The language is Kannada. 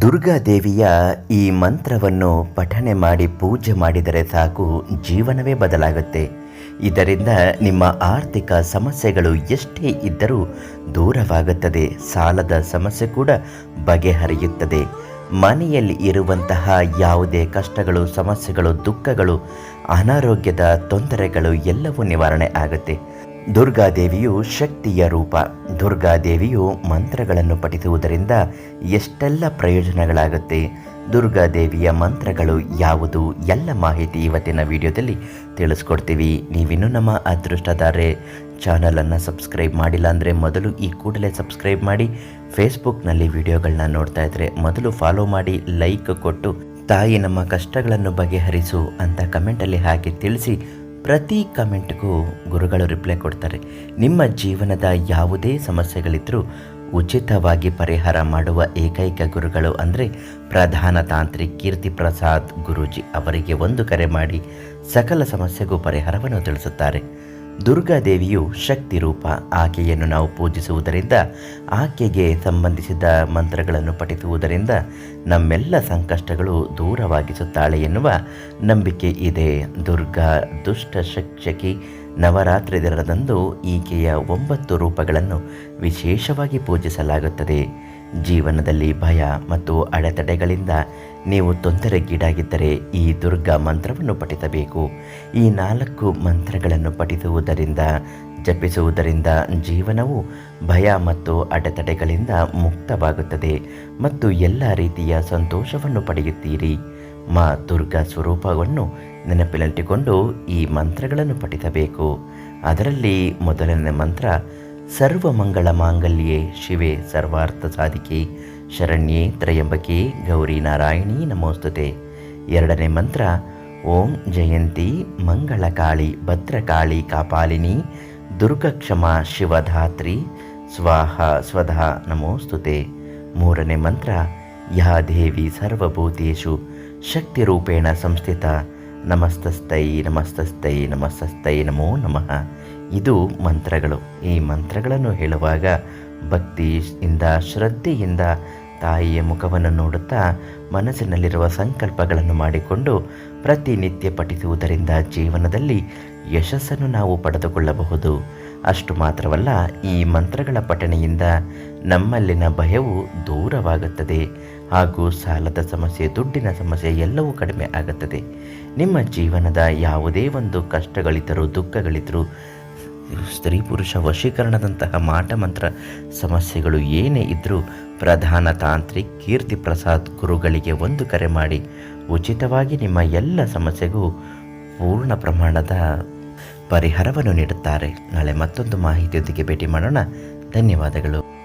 ದುರ್ಗಾದೇವಿಯ ಈ ಮಂತ್ರವನ್ನು ಪಠನೆ ಮಾಡಿ ಪೂಜೆ ಮಾಡಿದರೆ ಸಾಕು, ಜೀವನವೇ ಬದಲಾಗುತ್ತೆ. ಇದರಿಂದ ನಿಮ್ಮ ಆರ್ಥಿಕ ಸಮಸ್ಯೆಗಳು ಎಷ್ಟೇ ಇದ್ದರೂ ದೂರವಾಗುತ್ತದೆ. ಸಾಲದ ಸಮಸ್ಯೆ ಕೂಡ ಬಗೆಹರಿಯುತ್ತದೆ. ಮನೆಯಲ್ಲಿ ಇರುವಂತಹ ಯಾವುದೇ ಕಷ್ಟಗಳು, ಸಮಸ್ಯೆಗಳು, ದುಃಖಗಳು, ಅನಾರೋಗ್ಯದ ತೊಂದರೆಗಳು ಎಲ್ಲವೂ ನಿವಾರಣೆ ಆಗುತ್ತೆ. ದುರ್ಗಾದೇವಿಯು ಶಕ್ತಿಯ ರೂಪ. ದುರ್ಗಾದೇವಿಯು ಮಂತ್ರಗಳನ್ನು ಪಠಿಸುವುದರಿಂದ ಎಷ್ಟೆಲ್ಲ ಪ್ರಯೋಜನಗಳಾಗುತ್ತೆ? ದುರ್ಗಾದೇವಿಯ ಮಂತ್ರಗಳು ಯಾವುದು? ಎಲ್ಲ ಮಾಹಿತಿ ಇವತ್ತಿನ ವಿಡಿಯೋದಲ್ಲಿ ತಿಳಿಸ್ಕೊಡ್ತೀವಿ. ನೀವಿನ್ನೂ ನಮ್ಮ ಅದೃಷ್ಟದಾರೆ ಚಾನಲನ್ನು ಸಬ್ಸ್ಕ್ರೈಬ್ ಮಾಡಿಲ್ಲ ಅಂದರೆ ಮೊದಲು ಈ ಕೂಡಲೇ ಸಬ್ಸ್ಕ್ರೈಬ್ ಮಾಡಿ. ಫೇಸ್ಬುಕ್ನಲ್ಲಿ ವಿಡಿಯೋಗಳನ್ನ ನೋಡ್ತಾ ಇದ್ದರೆ ಮೊದಲು ಫಾಲೋ ಮಾಡಿ, ಲೈಕ್ ಕೊಟ್ಟು, ತಾಯಿ ನಮ್ಮ ಕಷ್ಟಗಳನ್ನು ಬಗೆಹರಿಸು ಅಂತ ಕಮೆಂಟಲ್ಲಿ ಹಾಕಿ ತಿಳಿಸಿ. ಪ್ರತಿ ಕಮೆಂಟ್ಗೂ ಗುರುಗಳು ರಿಪ್ಲೈ ಕೊಡ್ತಾರೆ. ನಿಮ್ಮ ಜೀವನದ ಯಾವುದೇ ಸಮಸ್ಯೆಗಳಿದ್ದರೂ ಉಚಿತವಾಗಿ ಪರಿಹಾರ ಮಾಡುವ ಏಕೈಕ ಗುರುಗಳು ಅಂದರೆ ಪ್ರಧಾನ ತಾಂತ್ರಿ ಕೀರ್ತಿ ಪ್ರಸಾದ್ ಗುರೂಜಿ ಅವರಿಗೆ ಒಂದು ಕರೆ ಮಾಡಿ ಸಕಲ ಸಮಸ್ಯೆಗೂ ಪರಿಹಾರವನ್ನು ತಿಳಿಸುತ್ತಾರೆ. ದುರ್ಗಾದೇವಿಯು ಶಕ್ತಿ ರೂಪ ಆಕೆಯನ್ನು ನಾವು ಪೂಜಿಸುವುದರಿಂದ, ಆಕೆಗೆ ಸಂಬಂಧಿಸಿದ ಮಂತ್ರಗಳನ್ನು ಪಠಿಸುವುದರಿಂದ ನಮ್ಮೆಲ್ಲ ಸಂಕಷ್ಟಗಳು ದೂರವಾಗಿಸುತ್ತಾಳೆ ಎನ್ನುವ ನಂಬಿಕೆ ಇದೆ. ದುರ್ಗಾ ದುಷ್ಟ ಶಿಕ್ಷಕಿ ನವರಾತ್ರಿ ದಿನದಂದು ಈಕೆಯ ಒಂಬತ್ತು ರೂಪಗಳನ್ನು ವಿಶೇಷವಾಗಿ ಪೂಜಿಸಲಾಗುತ್ತದೆ. ಜೀವನದಲ್ಲಿ ಭಯ ಮತ್ತು ಅಡೆತಡೆಗಳಿಂದ ನೀವು ತೊಂದರೆಗೀಡಾಗಿದ್ದರೆ ಈ ದುರ್ಗಾ ಮಂತ್ರವನ್ನು ಪಠಿಸಬೇಕು. ಈ ನಾಲ್ಕು ಮಂತ್ರಗಳನ್ನು ಪಠಿಸುವುದರಿಂದ, ಜಪಿಸುವುದರಿಂದ ಜೀವನವು ಭಯ ಮತ್ತು ಅಡೆತಡೆಗಳಿಂದ ಮುಕ್ತವಾಗುತ್ತದೆ ಮತ್ತು ಎಲ್ಲ ರೀತಿಯ ಸಂತೋಷವನ್ನು ಪಡೆಯುತ್ತೀರಿ. ಮಾ ದುರ್ಗಾ ಸ್ವರೂಪವನ್ನು ನೆನಪಿನಲ್ಲಿಟ್ಟುಕೊಂಡು ಈ ಮಂತ್ರಗಳನ್ನು ಪಠಿಸಬೇಕು. ಅದರಲ್ಲಿ ಮೊದಲನೇ ಮಂತ್ರ, ಸರ್ವಮಂಗಳ ಮಾಂಗಲ್ಯೇ ಶಿವೆ ಸರ್ವಾರ್ಥ ಸಾಧಿಕೆ. ಶರಣ್ಯೆ ತ್ರಯಂಬಕಿ ಗೌರಿ ನಾರಾಯಣಿ ನಮೋಸ್ತುತೆ. ಎರಡನೇ ಮಂತ್ರ, ಓಂ ಜಯಂತಿ ಮಂಗಳಕಾಳಿ ಭದ್ರಕಾಳಿ ಕಾಪಾಲಿನಿ ದುರ್ಗಕ್ಷಮ ಶಿವಧಾತ್ರಿ ಸ್ವಾಹ ಸ್ವಧ ನಮೋಸ್ತುತೆ. ಮೂರನೇ ಮಂತ್ರ, ಯಾ ದೇವಿ ಸರ್ವಭೂತೇಶು ಶಕ್ತಿರೂಪೇಣ ಸಂಸ್ಥಿತ ನಮಸ್ತಸ್ತೈ ನಮಸ್ತಸ್ತೈ ನಮಸ್ತಸ್ತೈ ನಮೋ ನಮಃ. ಇದು ಮಂತ್ರಗಳು. ಈ ಮಂತ್ರಗಳನ್ನು ಹೇಳುವಾಗ ಭಕ್ತಿಯಿಂದ ಶ್ರದ್ಧೆಯಿಂದ ತಾಯಿಯ ಮುಖವನ್ನು ನೋಡುತ್ತಾ ಮನಸ್ಸಿನಲ್ಲಿರುವ ಸಂಕಲ್ಪಗಳನ್ನು ಮಾಡಿಕೊಂಡು ಪ್ರತಿನಿತ್ಯ ಪಠಿಸುವುದರಿಂದ ಜೀವನದಲ್ಲಿ ಯಶಸ್ಸನ್ನು ನಾವು ಪಡೆದುಕೊಳ್ಳಬಹುದು. ಅಷ್ಟು ಮಾತ್ರವಲ್ಲ, ಈ ಮಂತ್ರಗಳ ಪಠಣೆಯಿಂದ ನಮ್ಮಲ್ಲಿನ ಭಯವು ದೂರವಾಗುತ್ತದೆ ಹಾಗೂ ಸಾಲದ ಸಮಸ್ಯೆ, ದುಡ್ಡಿನ ಸಮಸ್ಯೆ ಎಲ್ಲವೂ ಕಡಿಮೆ ಆಗುತ್ತದೆ. ನಿಮ್ಮ ಜೀವನದ ಯಾವುದೇ ಒಂದು ಕಷ್ಟಗಳಿದ್ದರೂ ದುಃಖಗಳಿದ್ದರೂ ಸ್ತ್ರೀ ಪುರುಷ ವಶೀಕರಣದಂತಹ ಮಾಟ ಮಂತ್ರ ಸಮಸ್ಯೆಗಳು ಏನೇ ಇದ್ದರೂ ಪ್ರಧಾನ ತಾಂತ್ರಿಕ್ ಕೀರ್ತಿ ಪ್ರಸಾದ್ ಗುರುಗಳಿಗೆ ಒಂದು ಕರೆ ಮಾಡಿ, ಉಚಿತವಾಗಿ ನಿಮ್ಮ ಎಲ್ಲ ಸಮಸ್ಯೆಗೂ ಪೂರ್ಣ ಪ್ರಮಾಣದ ಪರಿಹಾರವನ್ನು ನೀಡುತ್ತಾರೆ. ನಾಳೆ ಮತ್ತೊಂದು ಮಾಹಿತಿಯೊಂದಿಗೆ ಭೇಟಿ ಮಾಡೋಣ. ಧನ್ಯವಾದಗಳು.